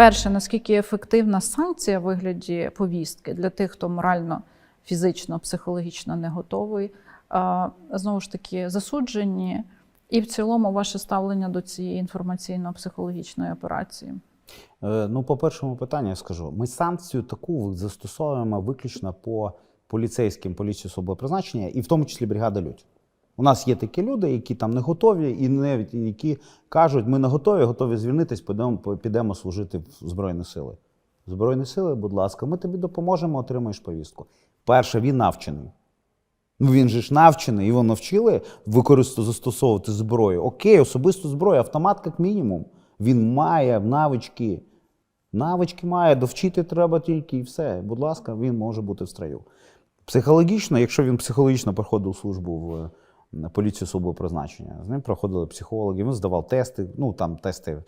Перше, наскільки ефективна санкція в вигляді повістки для тих, хто морально, фізично, психологічно не готовий. Знову ж таки, засуджені, і в цілому ваше ставлення до цієї інформаційно-психологічної операції. Е, Ну, по першому питанню скажу: ми санкцію таку застосовуємо виключно по поліцейським поліції особливого призначення, і в тому числі бригада Людь. У нас є такі люди, які там не готові, і навіть які кажуть, ми не готові, готові звільнитись, підемо, підемо служити в Збройні Сили. Збройні сили, будь ласка, ми тобі допоможемо, отримаєш повістку. Перше, він навчений. Ну він же ж навчений, його навчили використовувати застосовувати зброю. Окей, особисту зброю, автомат як мінімум. Він має навички. Навички має, довчити треба тільки і все. Будь ласка, він може бути в строю. Психологічно, якщо він психологічно проходив службу в поліцію особливого призначення, з ним проходили психологи, він здавав тести, ну там тести е,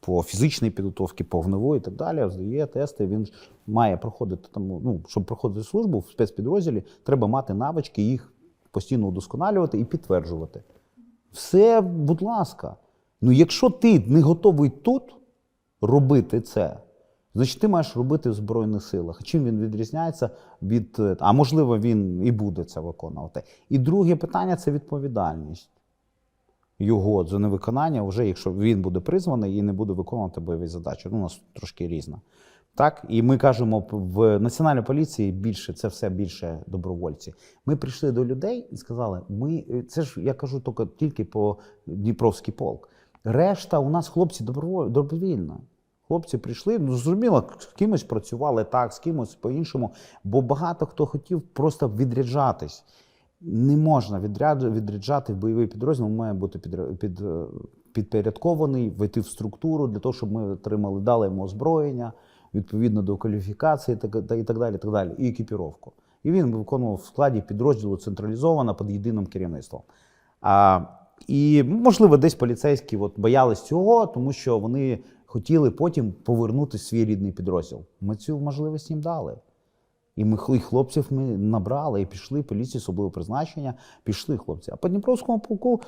по фізичній підготовці, по вогневої і так далі. Здає тести. Він має проходити там, ну, щоб проходити службу в спецпідрозділі, треба мати навички, їх постійно удосконалювати і підтверджувати. Все, будь ласка. Ну, якщо ти не готовий тут робити це, значить ти маєш робити в Збройних силах. Чим він відрізняється від. е, А можливо, він і буде це виконувати. І друге питання це відповідальність його за невиконання, вже якщо він буде призваний і не буде виконувати бойові задачі. Ну, у нас трошки різно. Так, і ми кажемо в національній поліції більше це все більше добровольці. Ми прийшли до людей і сказали: ми це ж я кажу тільки, тільки по Дніпровський полк. Решта у нас хлопці доброво- добровільно. Хлопці прийшли, ну зрозуміло, з кимось працювали так, з кимось по-іншому, бо багато хто хотів просто відряджатись. Не можна відряджати в бойовий підрозділ, він має бути під, під, е, підпорядкований, вийти в структуру для того, щоб ми отримали, дали йому озброєння, відповідно до кваліфікації та, і так далі, так далі, і екіпіровку. І він виконував в складі підрозділу централізовано під єдиним керівництвом. А, і, можливо, десь поліцейські от, боялись цього, тому що вони хотіли потім повернути свій рідний підрозділ. Ми цю можливість їм дали. І ми хлопців ми набрали, і пішли поліції особливого призначення, пішли хлопці. А по Дніпровському полку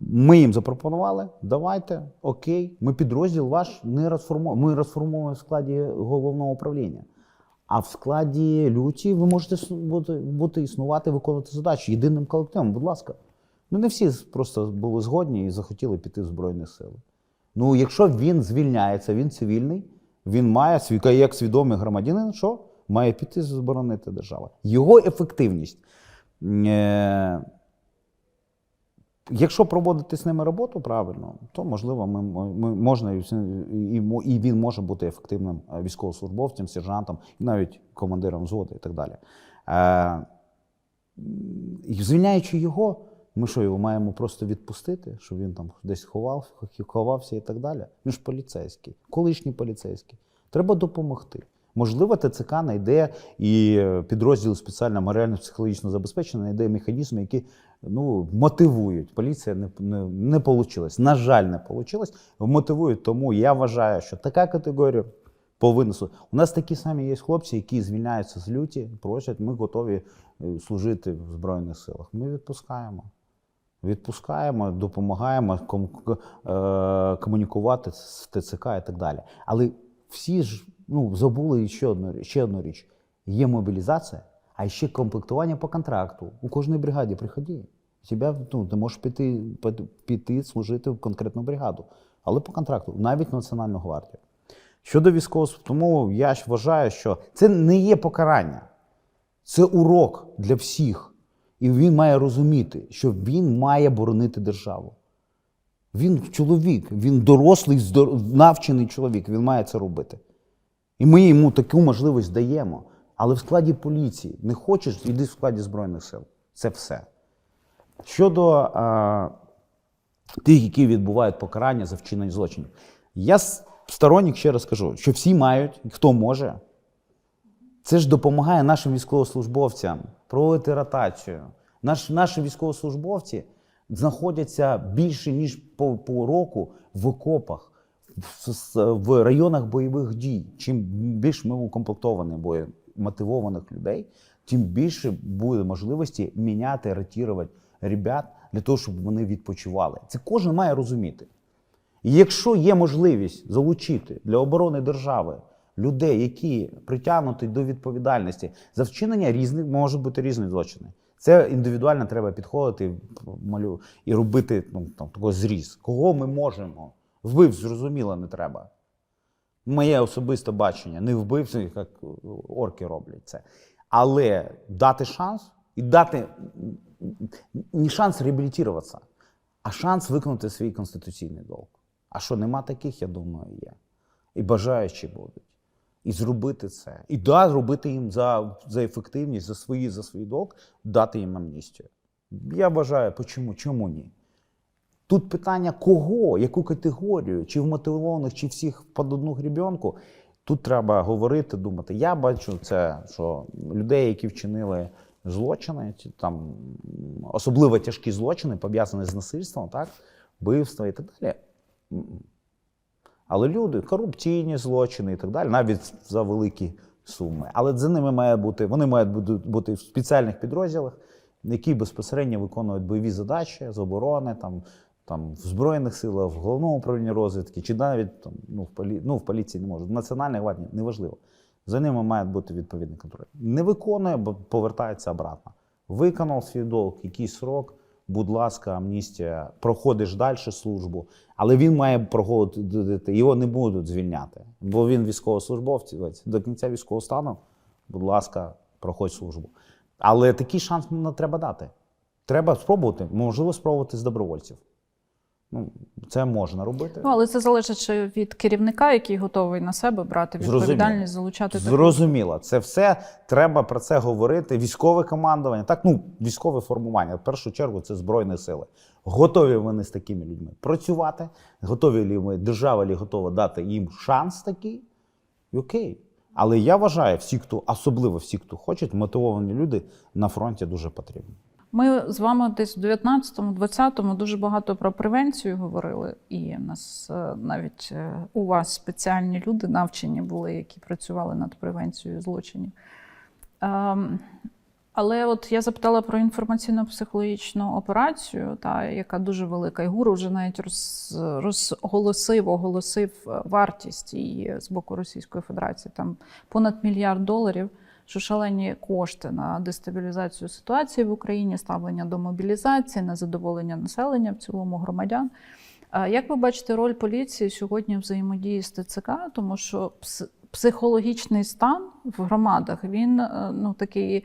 ми їм запропонували: давайте, окей, ми підрозділ ваш не розформуємо. Ми розформуємо в складі головного управління. А в складі люті ви можете бути, бути існувати, виконувати задачі єдиним колективом, будь ласка. Ну не всі просто були згодні і захотіли піти в Збройні Сили. Ну, якщо він звільняється, він цивільний, він має як свідомий громадянин, що має піти заборонити держава. Його ефективність. Е- Якщо проводити з ними роботу правильно, то можливо ми, ми можна і, він може бути ефективним е, військовослужбовцем, сержантом, навіть командиром взводу і так далі. Е, звільняючи його, ми що його маємо просто відпустити, щоб він там десь ховав, ховався і так далі. Він ж поліцейський, колишній поліцейський. Треба допомогти. Можливо, ТЦК знайде і е, підрозділ спеціально морально-психологічно забезпечений, знайде механізми, які ну, мотивують. Поліція не, не, не вийшло. На жаль, не вийшло. Мотивують. Тому я вважаю, що така категорія повинна У нас такі самі є хлопці, які звільняються з люті, просять, ми готові е, служити в Збройних силах. Ми відпускаємо. Відпускаємо, допомагаємо ком- е, комунікувати з ТЦК і так далі. Але всі ж ну, забули ще одну, ще одну річ: є мобілізація, а ще комплектування по контракту. У кожній бригаді приходи. Тебе, ну, ти можеш піти, піти служити в конкретну бригаду, але по контракту, навіть Національну гвардію. Щодо військового, тому я ж вважаю, що це не є покарання, це урок для всіх. І він має розуміти, що він має боронити державу. Він чоловік, він дорослий, навчений чоловік, він має це робити. І ми йому таку можливість даємо. Але в складі поліції не хочеш, іди в складі Збройних сил. Це все. Щодо а, тих, які відбувають покарання за вчинення злочинів, я сторонник ще раз кажу, що всі мають, хто може. Це ж допомагає нашим військовослужбовцям проводити ротацію. Наш, наші військовослужбовці знаходяться більше ніж по, по року в окопах, в, в районах бойових дій. Чим більш ми укомплектовані бою мотивованих людей, тим більше буде можливості міняти, ротувати ребят для того, щоб вони відпочивали. Це кожен має розуміти. І якщо є можливість залучити для оборони держави людей, які притягнуті до відповідальності за вчинення різних, можуть бути різні злочини. Це індивідуально треба підходити малю, і робити ну, там, такий зріз. Кого ми можемо? Вбив, зрозуміло, не треба. Моє особисте бачення, не вбивці, як орки роблять це. Але дати шанс і дати не шанс реабілітуватися, а шанс виконати свій конституційний долг. А що нема таких, я думаю, є. І бажаючі будуть. І зробити це. І да, зробити їм за, за ефективність, за свої, за свій долг, дати їм амністію. Я вважаю, почому? Чому ні? Тут питання кого, яку категорію, чи вмотивованих, чи всіх під одну грібенку. Тут треба говорити, думати. Я бачу це, що людей, які вчинили злочини, там особливо тяжкі злочини, пов'язані з насильством, так, вбивства і так далі. Але люди, корупційні злочини і так далі, навіть за великі суми. Але за ними має бути, вони мають бути, в спеціальних підрозділах, які безпосередньо виконують бойові задачі з оборони, там, там, в Збройних силах, в головному управлінні розвідки, чи навіть там, ну, в, полі... ну, в поліції не можуть, в Національній гвардії, неважливо. За ними має бути відповідний контроль. Не виконує, бо повертається обратно. Виконав свій долг, якийсь срок, будь ласка, амністія, проходиш далі службу, але він має проходити, його не будуть звільняти, бо він військовослужбовець до кінця військового стану, будь ласка, проходь службу. Але такий шанс не треба дати. Треба спробувати, можливо, спробувати з добровольців. Ну, це можна робити. Ну, але це залежить від керівника, який готовий на себе брати Зрозуміло. відповідальність, залучати. Зрозуміло, це все треба про це говорити. Військове командування, так ну військове формування. В першу чергу це збройні сили. Готові вони з такими людьми працювати? Готові лі ми держава лі готова дати їм шанс такий? І окей. Але я вважаю, всі, хто особливо всі, хто хочуть, мотивовані люди на фронті дуже потрібні. Ми з вами десь в 19-20-му дуже багато про превенцію говорили, і в нас е, навіть е, у вас спеціальні люди навчені були, які працювали над превенцією злочинів. Ем, Але от я запитала про інформаційно-психологічну операцію, та, яка дуже велика. І ГУР вже навіть роз, розголосив, оголосив е, вартість її з боку Російської Федерації. Там понад мільярд доларів що шалені кошти на дестабілізацію ситуації в Україні, ставлення до мобілізації, на задоволення населення в цілому громадян. Як ви бачите роль поліції сьогодні в взаємодії з ТЦК? Тому що психологічний стан в громадах він е, ну такий.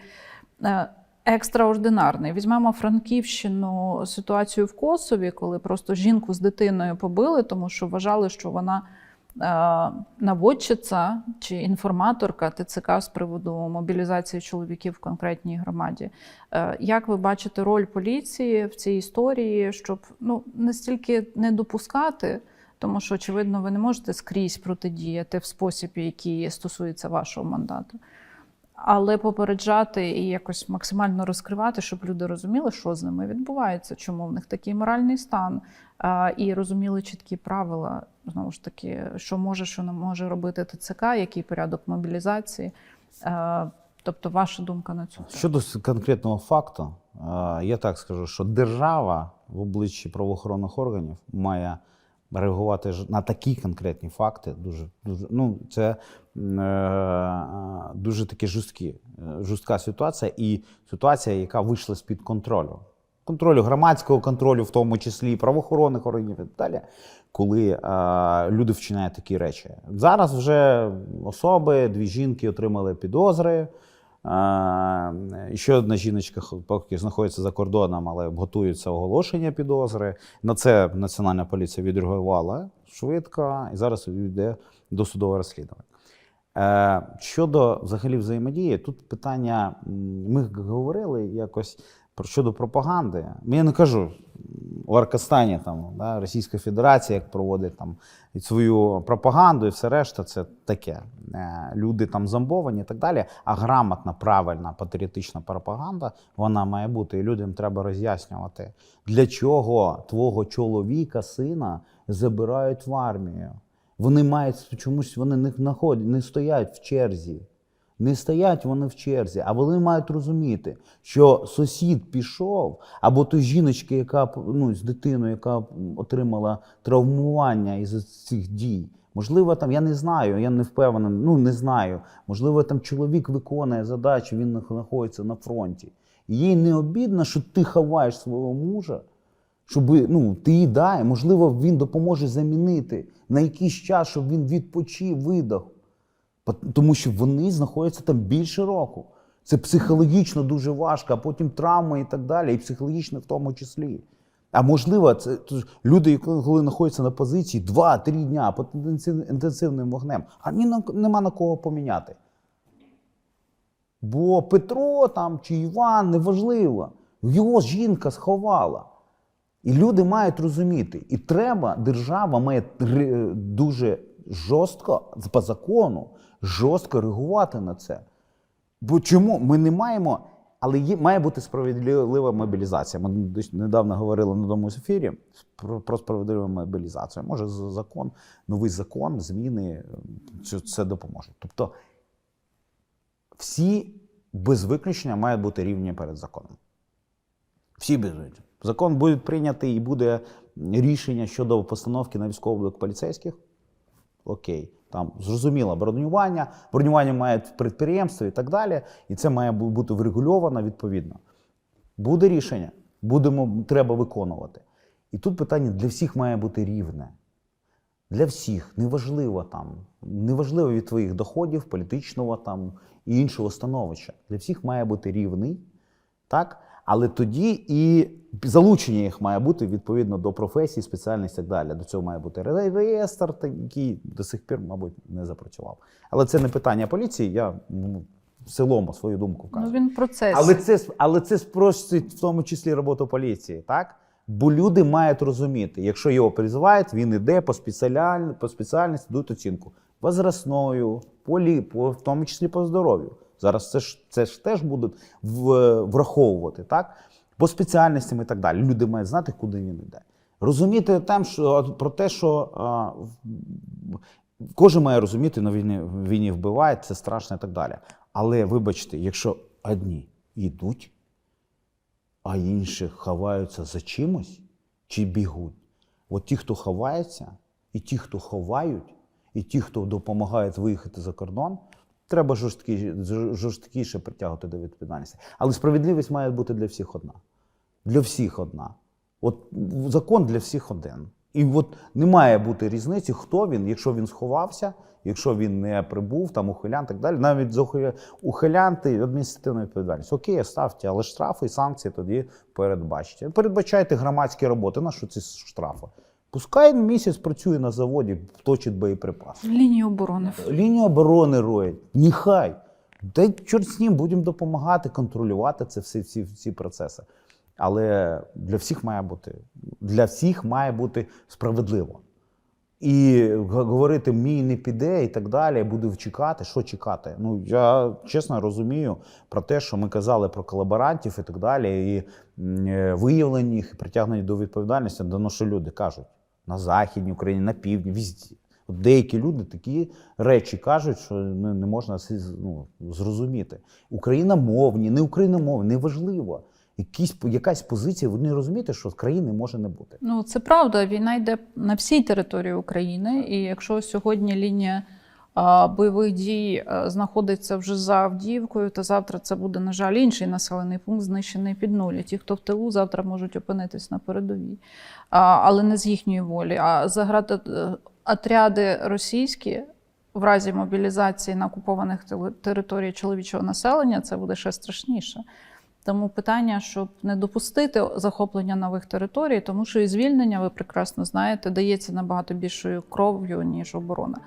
е, Екстраординарний. Візьмемо Франківщину ситуацію в Косові, коли просто жінку з дитиною побили, тому що вважали, що вона наводчиця чи інформаторка ТЦК з приводу мобілізації чоловіків в конкретній громаді. Е, Як ви бачите роль поліції в цій історії, щоб ну настільки не допускати, тому що очевидно ви не можете скрізь протидіяти в спосіб, який стосується вашого мандату. Але попереджати і якось максимально розкривати, щоб люди розуміли, що з ними відбувається, чому в них такий моральний стан, і розуміли чіткі правила, знову ж таки, що може, що не може робити ТЦК, який порядок мобілізації. А, Тобто, ваша думка на цю? Щодо конкретного факту, е, я так скажу, що держава в обличчі правоохоронних органів має реагувати на такі конкретні факти. Дуже, дуже ну, це е, дуже такі жорсткі, е, жорстка ситуація і ситуація, яка вийшла з-під контролю. Контролю громадського контролю, в тому числі правоохоронних органів і так далі, коли е, люди вчиняють такі речі. Зараз вже особи, дві жінки отримали підозри. Е, Ще одна жіночка поки знаходиться за кордоном, але готується оголошення підозри. На це Національна поліція відреагувала швидко, і зараз йде досудове розслідування. Е, Щодо взагалі взаємодії, тут питання, ми говорили якось щодо пропаганди. Я не кажу у Аркастані там да, Російська Федерація як проводить там свою пропаганду і все решта, це таке. Е, Люди там зомбовані і так далі. А грамотна, правильна патріотична пропаганда вона має бути. І людям треба роз'яснювати, для чого твого чоловіка, сина забирають в армію. Вони мають чомусь вони не знаходять, не стоять в черзі. Не стоять вони в черзі, а вони мають розуміти, що сусід пішов, або той жіночки, яка ну, з дитиною, яка отримала травмування із цих дій. Можливо, там я не знаю, я не впевнений, ну не знаю. Можливо, там чоловік виконує задачу, він знаходиться на фронті. І їй не обідно, що ти ховаєш свого мужа, щоб ну, ти їй дай, можливо, він допоможе замінити на якийсь час, щоб він відпочив, видох. Тому що вони знаходяться там більше року. Це психологічно дуже важко, а потім травми і так далі, і психологічно в тому числі. А можливо, це люди, коли знаходяться на позиції 2-3 дня під інтенсивним вогнем, а ні нема на кого поміняти. Бо Петро там чи Іван неважливо, його жінка сховала. І люди мають розуміти, і треба, держава має дуже жорстко, по закону, жорстко реагувати на це. Бо чому? Ми не маємо, але є, має бути справедлива мобілізація. Ми недавно говорили на з ефірі про, про справедливу мобілізацію. Може, закон, новий закон, зміни це, це допоможе. Тобто всі без виключення мають бути рівні перед законом. Всі без виключення. Закон буде прийнятий і буде рішення щодо постановки на військовий облік поліцейських. Окей, там зрозуміло бронювання, бронювання має підприємство і так далі. І це має бути врегульовано відповідно. Буде рішення, будемо, треба виконувати. І тут питання для всіх має бути рівне. Для всіх, неважливо там, неважливо від твоїх доходів, політичного там і іншого становища. Для всіх має бути рівний, так? Але тоді і залучення їх має бути відповідно до професії, спеціальності і так далі. До цього має бути ре- реєстр, який до сих пір, мабуть, не запрацював. Але це не питання поліції, я ну, в цілому свою думку кажу. Ну він в процесі. Але це, але це спростить в тому числі роботу поліції, так? Бо люди мають розуміти, якщо його призивають, він іде по, спеціаль... по спеціальності, дають оцінку возрастною, по, лі... по, в тому числі по здоров'ю. Зараз це ж, це ж теж будуть враховувати, так? По спеціальностям і так далі. Люди мають знати, куди він йде. Розуміти там, що, про те, що а, кожен має розуміти, на війні, в війні вбивають, це страшно і так далі. Але вибачте, якщо одні йдуть, а інші ховаються за чимось чи бігуть. От ті, хто ховається, і ті, хто ховають, і ті, хто допомагають виїхати за кордон, треба жорсткі, жорсткіше притягувати до відповідальності. Але справедливість має бути для всіх одна. Для всіх одна. От закон для всіх один. І от не має бути різниці, хто він, якщо він сховався, якщо він не прибув, там ухилян так далі. Навіть за ухилянти адміністративна відповідальність. Окей, ставте, але штрафи і санкції тоді передбачте. Передбачайте громадські роботи. На що ці штрафи? Пускай місяць працює на заводі, точить боєприпаси. Лінії оборони. Лінію оборони роють. Ніхай. Та чорт з ним будемо допомагати, контролювати це всі, всі, всі процеси. Але для всіх має бути для всіх має бути справедливо. І говорити мій не піде і так далі, буду чекати. Що чекати? Ну я чесно розумію про те, що ми казали про колаборантів і так далі, і е, виявлені їх, і притягнені до відповідальності. Дано, що люди кажуть на Західній Україні, на півдні, візді. От деякі люди такі речі кажуть, що не, не можна ну, зрозуміти. Україномовні, не україномовні, неважливо. Якісь, якась позиція, ви не розумієте, що країни може не бути. Ну це правда. Війна йде на всій території України. І якщо сьогодні лінія бойових дій знаходиться вже за Авдіївкою, то завтра це буде, на жаль, інший населений пункт, знищений під нуль. Ті, хто в тилу, завтра можуть опинитись на передовій, але не з їхньої волі. А заграти отряди російські. В разі мобілізації на окупованих тили- чоловічого населення це буде ще страшніше. Тому питання, щоб не допустити захоплення нових територій, тому що і звільнення, ви прекрасно знаєте, дається набагато більшою кров'ю, ніж оборона.